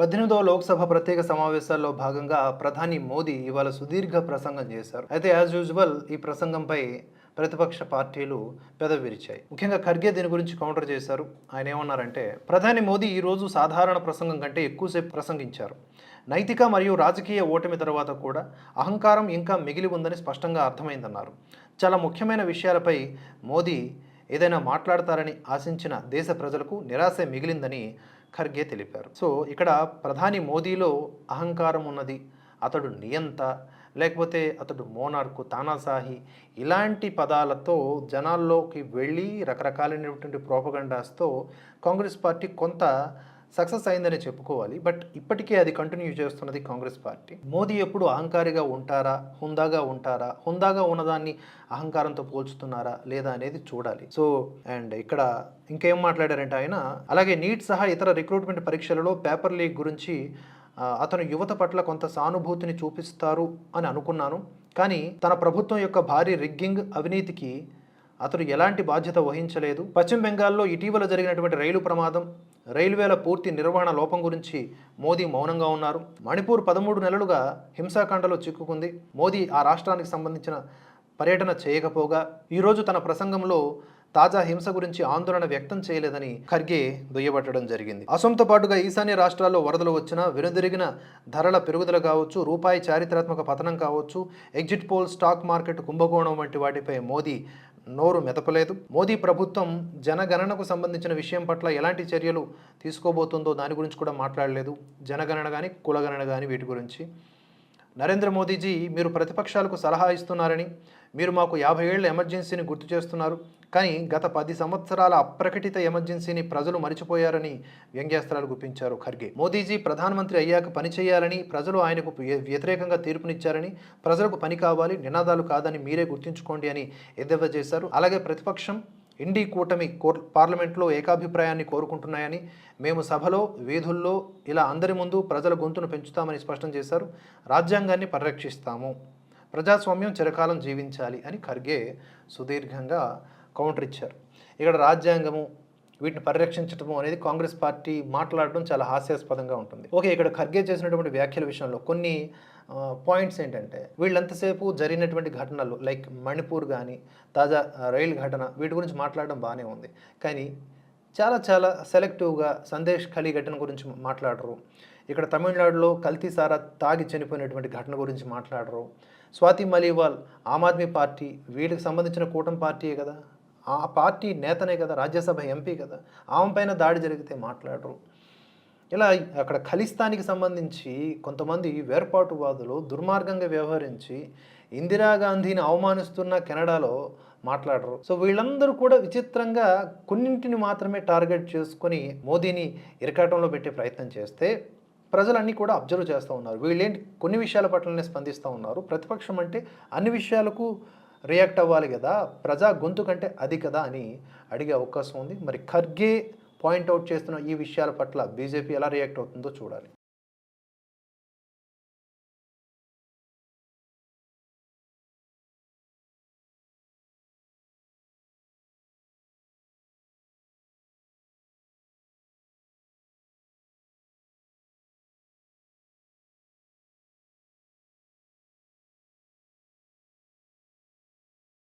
పద్దెనిమిదవ లోక్సభ ప్రత్యేక సమావేశాల్లో భాగంగా ప్రధాని మోదీ ఇవాళ సుదీర్ఘ ప్రసంగం చేశారు. అయితే యాజ్ యూజువల్ ఈ ప్రసంగంపై ప్రతిపక్ష పార్టీలు పెదవిరిచాయి. ముఖ్యంగా ఖర్గే దీని గురించి కౌంటర్ చేశారు. ఆయన ఏమన్నారంటే ప్రధాని మోదీ ఈరోజు సాధారణ ప్రసంగం కంటే ఎక్కువసేపు ప్రసంగించారు. నైతిక మరియు రాజకీయ ఓటమి తర్వాత కూడా అహంకారం ఇంకా మిగిలి ఉందని స్పష్టంగా అర్థమైందన్నారు. చాలా ముఖ్యమైన విషయాలపై మోదీ ఏదైనా మాట్లాడతారని ఆశించిన దేశ ప్రజలకు నిరాశ మిగిలిందని ఖర్గే తెలిపారు. సో ఇక్కడ ప్రధాని మోదీలో అహంకారం ఉన్నది. అతడు నియంత లేకపోతే అతడు మోనార్కు తానాసాహి ఇలాంటి పదాలతో జనాల్లోకి వెళ్ళి రకరకాలైనటువంటి ప్రోపగండాస్తో కాంగ్రెస్ పార్టీ కొంత సక్సెస్ అయిందని చెప్పుకోవాలి. బట్ ఇప్పటికే అది కంటిన్యూ చేస్తున్నది కాంగ్రెస్ పార్టీ. మోదీ ఎప్పుడు అహంకారిగా ఉంటారా? హుందాగా ఉంటారా? హుందాగా ఉన్నదాన్ని అహంకారంతో పోల్చుతున్నారా లేదా అనేది చూడాలి. సో అండ్ ఇక్కడ ఇంకేం మాట్లాడారంటే ఆయన అలాగే నీట్ సహా ఇతర రిక్రూట్మెంట్ పరీక్షలలో పేపర్ లీక్ గురించి అతను యువత పట్ల కొంత సానుభూతిని చూపిస్తారు అని అనుకున్నాను. కానీ తన ప్రభుత్వం యొక్క భారీ రిగ్గింగ్ అవినీతికి అతను ఎలాంటి బాధ్యత వహించలేదు. పశ్చిమ బెంగాల్లో ఇటీవల జరిగినటువంటి రైలు ప్రమాదం రైల్వేల పూర్తి నిర్వహణ లోపం గురించి మోదీ మౌనంగా ఉన్నారు. మణిపూర్ పదమూడు నెలలుగా హింసాకాండలో చిక్కుకుంది. మోదీ ఆ రాష్ట్రానికి సంబంధించిన పర్యటన చేయకపోగా ఈరోజు తన ప్రసంగంలో తాజా హింస గురించి ఆందోళన వ్యక్తం చేయలేదని ఖర్గే దుయ్యబట్టడం జరిగింది. అసోంతో పాటుగా ఈశాన్య రాష్ట్రాల్లో వరదలు వచ్చినా వెనుదిరిగిన ధరల పెరుగుదల కావచ్చు రూపాయి చారిత్రాత్మక పతనం కావచ్చు ఎగ్జిట్ పోల్ స్టాక్ మార్కెట్ కుంభకోణం వంటి వాటిపై మోదీ నోరు మెదపలేదు. మోదీ ప్రభుత్వం జనగణనకు సంబంధించిన విషయం పట్ల ఎలాంటి చర్యలు తీసుకోబోతుందో దాని గురించి కూడా మాట్లాడలేదు. జనగణన కానీ కులగణన కానీ వీటి గురించి. నరేంద్ర మోదీజీ మీరు ప్రతిపక్షాలకు సలహా ఇస్తున్నారని మీరు మాకు యాభై ఏళ్ళ ఎమర్జెన్సీని గుర్తు చేస్తున్నారు. కానీ గత పది సంవత్సరాల అప్రకటిత ఎమర్జెన్సీని ప్రజలు మరిచిపోయారని వ్యంగ్యాస్త్రాలు గుప్పించారు ఖర్గే. మోదీజీ ప్రధానమంత్రి అయ్యాక పని చేయాలని ప్రజలు ఆయనకు వ్యతిరేకంగా తీర్పునిచ్చారని ప్రజలకు పని కావాలి నినాదాలు కాదని మీరే గుర్తుంచుకోండి అని ఎద్దేవా చేశారు. అలాగే ప్రతిపక్షం ఇండి కూటమి కోర్ పార్లమెంట్లో ఏకాభిప్రాయాన్ని కోరుకుంటున్నాయని మేము సభలో వీధుల్లో ఇలా అందరి ముందు ప్రజల గొంతును పెంచుతామని స్పష్టం చేశారు. రాజ్యాంగాన్ని పరిరక్షిస్తాము. ప్రజాస్వామ్యం చిరకాలం జీవించాలి అని ఖర్గే సుదీర్ఘంగా కౌంటర్ ఇచ్చారు. ఇక్కడ రాజ్యాంగము వీటిని పరిరక్షించడం అనేది కాంగ్రెస్ పార్టీ మాట్లాడడం చాలా హాస్యాస్పదంగా ఉంటుంది. ఓకే ఇక్కడ ఖర్గే చేసినటువంటి వ్యాఖ్యల విషయంలో కొన్ని పాయింట్స్ ఏంటంటే వీళ్ళంతసేపు జరిగినటువంటి ఘటనలు లైక్ మణిపూర్ కానీ తాజా రైలు ఘటన వీటి గురించి మాట్లాడడం బాగానే ఉంది. కానీ చాలా చాలా సెలెక్టివ్గా సందేశ్ ఖలీ ఘటన గురించి మాట్లాడరు. ఇక్కడ తమిళనాడులో కల్తీసారా తాగి చనిపోయినటువంటి ఘటన గురించి మాట్లాడరు. స్వాతి మలీవాల్ ఆమ్ ఆద్మీ పార్టీ వీళ్ళకి సంబంధించిన కూటమి పార్టీయే కదా. ఆ పార్టీ నేతనే కదా రాజ్యసభ ఎంపీ కదా ఆమె పైన దాడి జరిగితే మాట్లాడరు. ఇలా అక్కడ ఖలిస్తానికి సంబంధించి కొంతమంది వేర్పాటువాదులు దుర్మార్గంగా వ్యవహరించి ఇందిరాగాంధీని అవమానిస్తున్న కెనడాలో మాట్లాడరు. సో వీళ్ళందరూ కూడా విచిత్రంగా కొన్నింటిని మాత్రమే టార్గెట్ చేసుకొని మోదీని ఇరకాటంలో పెట్టే ప్రయత్నం చేస్తే ప్రజలన్నీ కూడా అబ్జర్వ్ చేస్తూ ఉన్నారు. వీళ్ళేంటి కొన్ని విషయాల పట్లనే స్పందిస్తూ ఉన్నారు. ప్రతిపక్షం అంటే అన్ని విషయాలకు రియాక్ట్ అవ్వాలి కదా ప్రజా గొంతు కంటే అది కదా అని అడిగే అవకాశం ఉంది. మరి ఖర్గే పాయింట్అవుట్ చేస్తున్న ఈ విషయాల పట్ల బీజేపీ ఎలా రియాక్ట్ అవుతుందో చూడాలి.